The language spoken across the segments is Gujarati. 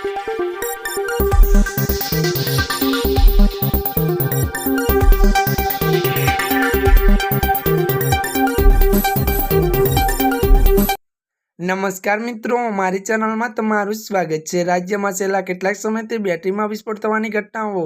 Thank you. નમસ્કાર મિત્રો, મારી ચેનલમાં તમારું સ્વાગત છે. રાજ્યમાં છેલ્લા કેટલાક સમયથી બેટરીમાં વિસ્ફોટ થવાની ઘટનાઓ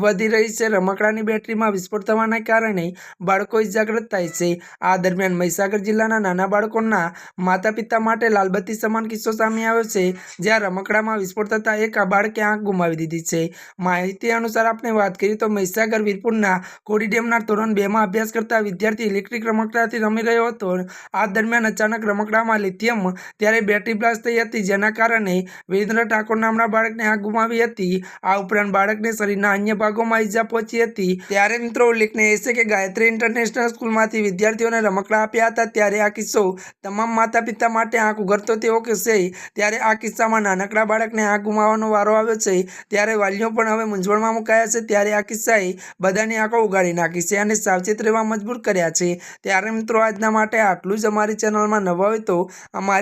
વધી રહી છે. રમકડાની બેટરીમાં વિસ્ફોટ થવાના કારણે બાળકો ઇજાગ્રસ્ત થાય છે. આ દરમિયાન મહીસાગર જિલ્લાના નાના બાળકોના માતા પિતા માટે લાલબત્તી સમાન કિસ્સો સામે આવ્યો છે, જ્યાં રમકડામાં વિસ્ફોટ થતાં એક બાળકે આંખ ગુમાવી દીધી છે. માહિતી અનુસાર આપણે વાત કરીએ તો મહીસાગર વીરપુરના કોડી ડેમના ધોરણ બેમાં અભ્યાસ કરતા વિદ્યાર્થી ઇલેક્ટ્રિક રમકડાથી રમી રહ્યો હતો. આ દરમિયાન અચાનક રમકડામાં લિથિયમ ત્યારે બેટરી બ્લાસ્ટ થઈ હતી, જેના કારણે વિરેન્દ્ર ઠાકોર નામના બાળકને આ ગુમાવી હતી. આ ઉપરાંત બાળકને શરીરના અન્ય ભાગોમાં ઈજા પહોંચી હતી. ત્યારે મિત્રો ઉલ્લેખનીય છે કે ગાયત્રી ઇન્ટરનેશનલ સ્કૂલમાંથી વિદ્યાર્થીઓને રમકડા આપ્યા હતા, ત્યારે આ કિસ્સો તમામ માતા પિતા માટે આંખ ઉઘરતો તેવો કિસ્સે ત્યારે આ કિસ્સામાં નાનકડા બાળકને આંખ ગુમાવવાનો વારો આવ્યો છે. ત્યારે વાલીઓ પણ હવે મૂંઝવણમાં મુકાયા છે. ત્યારે આ કિસ્સાએ બધાની આંખો ઉગાડી નાખી છે અને સાવચેત રહેવા મજબૂર કર્યા છે. ત્યારે મિત્રો આજના માટે આટલું જ. અમારી ચેનલમાં નવા હોય તો અમારી